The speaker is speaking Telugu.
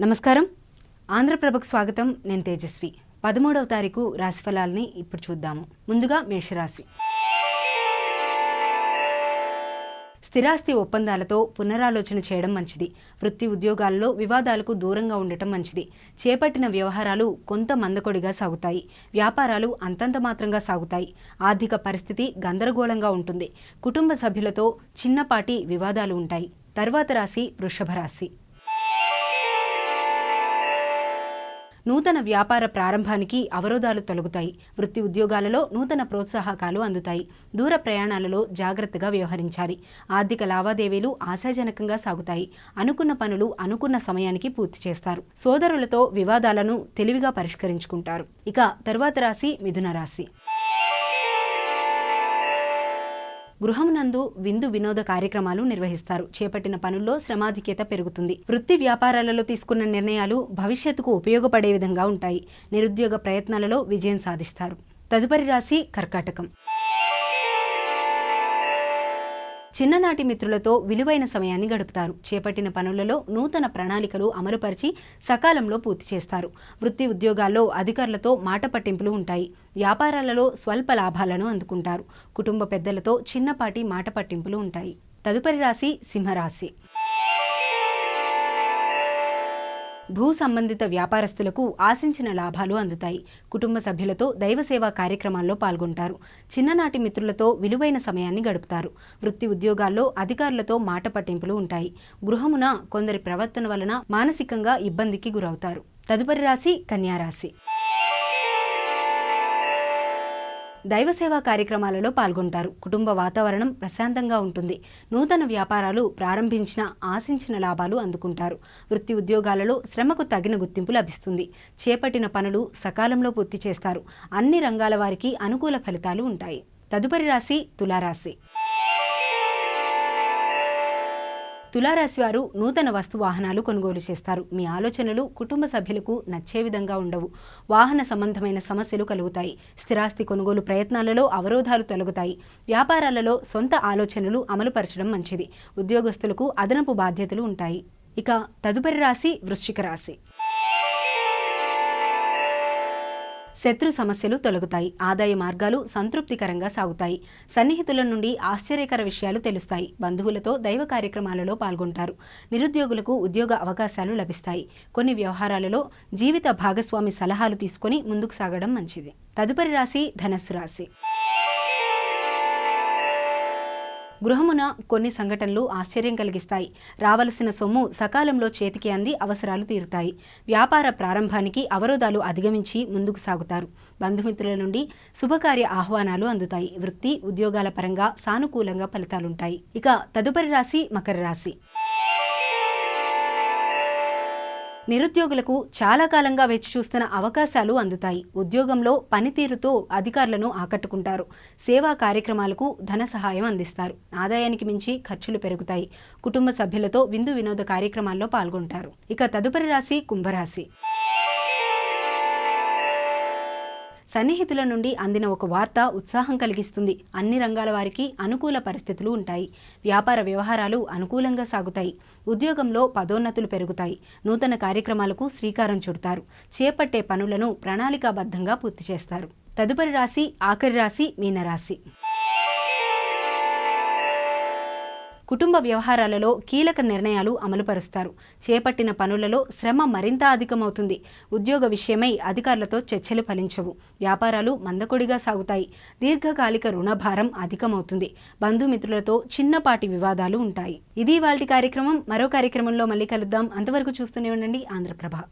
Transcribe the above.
నమస్కారం. ఆంధ్రప్రభకు స్వాగతం. నేను తేజస్వి. పదమూడవ తారీఖు రాశిఫలాల్ని ఇప్పుడు చూద్దాము. ముందుగా మేషరాశి. స్థిరాస్తి ఒప్పందాలతో పునరాలోచన చేయడం మంచిది. వృత్తి ఉద్యోగాల్లో వివాదాలకు దూరంగా ఉండటం మంచిది. చేపట్టిన వ్యవహారాలు కొంత మందకొడిగా సాగుతాయి. వ్యాపారాలు అంతంత మాత్రంగా సాగుతాయి. ఆర్థిక పరిస్థితి గందరగోళంగా ఉంటుంది. కుటుంబ సభ్యులతో చిన్నపాటి వివాదాలు ఉంటాయి. తర్వాత రాశి వృషభ రాశి. నూతన వ్యాపార ప్రారంభానికి అవరోధాలు తొలగుతాయి. వృత్తి ఉద్యోగాలలో నూతన ప్రోత్సాహకాలు అందుతాయి. దూర ప్రయాణాలలో జాగ్రత్తగా వ్యవహరించాలి. ఆర్థిక లావాదేవీలు ఆశాజనకంగా సాగుతాయి. అనుకున్న పనులు అనుకున్న సమయానికి పూర్తి చేస్తారు. సోదరులతో వివాదాలను తెలివిగా పరిష్కరించుకుంటారు. ఇక తరువాత రాశి మిథున రాశి. గృహమునందు విందు వినోద కార్యక్రమాలు నిర్వహిస్తారు. చేపట్టిన పనుల్లో శ్రమాధిక్యత పెరుగుతుంది. వృత్తి వ్యాపారాలలో తీసుకున్న నిర్ణయాలు భవిష్యత్తుకు ఉపయోగపడే విధంగా ఉంటాయి. నిరుద్యోగ ప్రయత్నాలలో విజయం సాధిస్తారు. తదుపరి రాశి కర్కాటకం. చిన్ననాటి మిత్రులతో విలువైన సమయాన్ని గడుపుతారు. చేపట్టిన పనులలో నూతన ప్రణాళికలు అమలుపరిచి సకాలంలో పూర్తి చేస్తారు. వృత్తి ఉద్యోగాల్లో అధికారులతో మాట పట్టింపులు ఉంటాయి. వ్యాపారాలలో స్వల్ప లాభాలను అందుకుంటారు. కుటుంబ పెద్దలతో చిన్నపాటి మాట పట్టింపులు ఉంటాయి. తదుపరి రాశి సింహరాశి. భూ సంబంధిత వ్యాపారస్తులకు ఆశించిన లాభాలు అందుతాయి. కుటుంబ సభ్యులతో దైవసేవా కార్యక్రమాల్లో పాల్గొంటారు. చిన్ననాటి మిత్రులతో విలువైన సమయాన్ని గడుపుతారు. వృత్తి ఉద్యోగాల్లో అధికారులతో మాట పట్టింపులు ఉంటాయి. గృహమున కొందరి ప్రవర్తన వలన మానసికంగా ఇబ్బందికి గురవుతారు. తదుపరి రాశి కన్యారాశి. దైవసేవా కార్యక్రమాలలో పాల్గొంటారు. కుటుంబ వాతావరణం ప్రశాంతంగా ఉంటుంది. నూతన వ్యాపారాలు ప్రారంభించిన ఆశించిన లాభాలు అందుకుంటారు. వృత్తి ఉద్యోగాలలో శ్రమకు తగిన గుర్తింపు లభిస్తుంది. చేపట్టిన పనులు సకాలంలో పూర్తి చేస్తారు. అన్ని రంగాల వారికి అనుకూల ఫలితాలు ఉంటాయి. తదుపరి రాశి తులారాశి. తులారాశి వారు నూతన వస్తు వాహనాలు కొనుగోలు చేస్తారు. మీ ఆలోచనలు కుటుంబ సభ్యులకు నచ్చే విధంగా ఉండవు. వాహన సంబంధమైన సమస్యలు కలుగుతాయి. స్థిరాస్తి కొనుగోలు ప్రయత్నాలలో అవరోధాలు తొలగుతాయి. వ్యాపారాలలో సొంత ఆలోచనలు అమలుపరచడం మంచిది. ఉద్యోగస్తులకు అదనపు బాధ్యతలు ఉంటాయి. ఇక తదుపరి రాశి వృశ్చిక రాశి. శత్రు సమస్యలు తొలగుతాయి. ఆదాయ మార్గాలు సంతృప్తికరంగా సాగుతాయి. సన్నిహితుల నుండి ఆశ్చర్యకర విషయాలు తెలుస్తాయి. బంధువులతో దైవ కార్యక్రమాలలో పాల్గొంటారు. నిరుద్యోగులకు ఉద్యోగ అవకాశాలు లభిస్తాయి. కొన్ని వ్యవహారాలలో జీవిత భాగస్వామి సలహాలు తీసుకొని ముందుకు సాగడం మంచిది. తదుపరి రాశి ధనస్సు రాశి. గృహమున కొన్ని సంఘటనలు ఆశ్చర్యం కలిగిస్తాయి. రావలసిన సొమ్ము సకాలంలో చేతికి అంది అవసరాలు తీరుతాయి. వ్యాపార ప్రారంభానికి అవరోధాలు అధిగమించి ముందుకు సాగుతారు. బంధుమిత్రుల నుండి శుభకార్య ఆహ్వానాలు అందుతాయి. వృత్తి ఉద్యోగాల పరంగా సానుకూలంగా ఫలితాలుంటాయి. ఇక తదుపరి రాశి మకర రాశి. నిరుద్యోగులకు చాలా కాలంగా వేచి చూస్తున్న అవకాశాలు అందుతాయి. ఉద్యోగంలో పనితీరుతో అధికారులను ఆకట్టుకుంటారు. సేవా కార్యక్రమాలకు ధన సహాయం అందిస్తారు. ఆదాయానికి మించి ఖర్చులు పెరుగుతాయి. కుటుంబ సభ్యులతో విందు వినోద కార్యక్రమాల్లో పాల్గొంటారు. ఇక తదుపరి రాశి కుంభరాశి. సన్నిహితుల నుండి అందిన ఒక వార్త ఉత్సాహం కలిగిస్తుంది. అన్ని రంగాల వారికి అనుకూల పరిస్థితులు ఉంటాయి. వ్యాపార వ్యవహారాలు అనుకూలంగా సాగుతాయి. ఉద్యోగంలో పదోన్నతులు పెరుగుతాయి. నూతన కార్యక్రమాలకు శ్రీకారం చుడతారు. చేపట్టే పనులను ప్రణాళికాబద్ధంగా పూర్తి చేస్తారు. తదుపరి రాశి ఆఖరి రాశి మీనరాశి. కుటుంబ వ్యవహారాలలో కీలక నిర్ణయాలు అమలుపరుస్తారు. చేపట్టిన పనులలో శ్రమ మరింత అధికమవుతుంది. ఉద్యోగ విషయమై అధికారులతో చర్చలు ఫలించవు. వ్యాపారాలు మందకొడిగా సాగుతాయి. దీర్ఘకాలిక రుణభారం అధికమవుతుంది. బంధుమిత్రులతో చిన్నపాటి వివాదాలు ఉంటాయి. ఇది వాళ్ళ కార్యక్రమం. మరో కార్యక్రమంలో మళ్ళీ కలుద్దాం. అంతవరకు చూస్తూనే ఉండండి. ఆంధ్రప్రభ.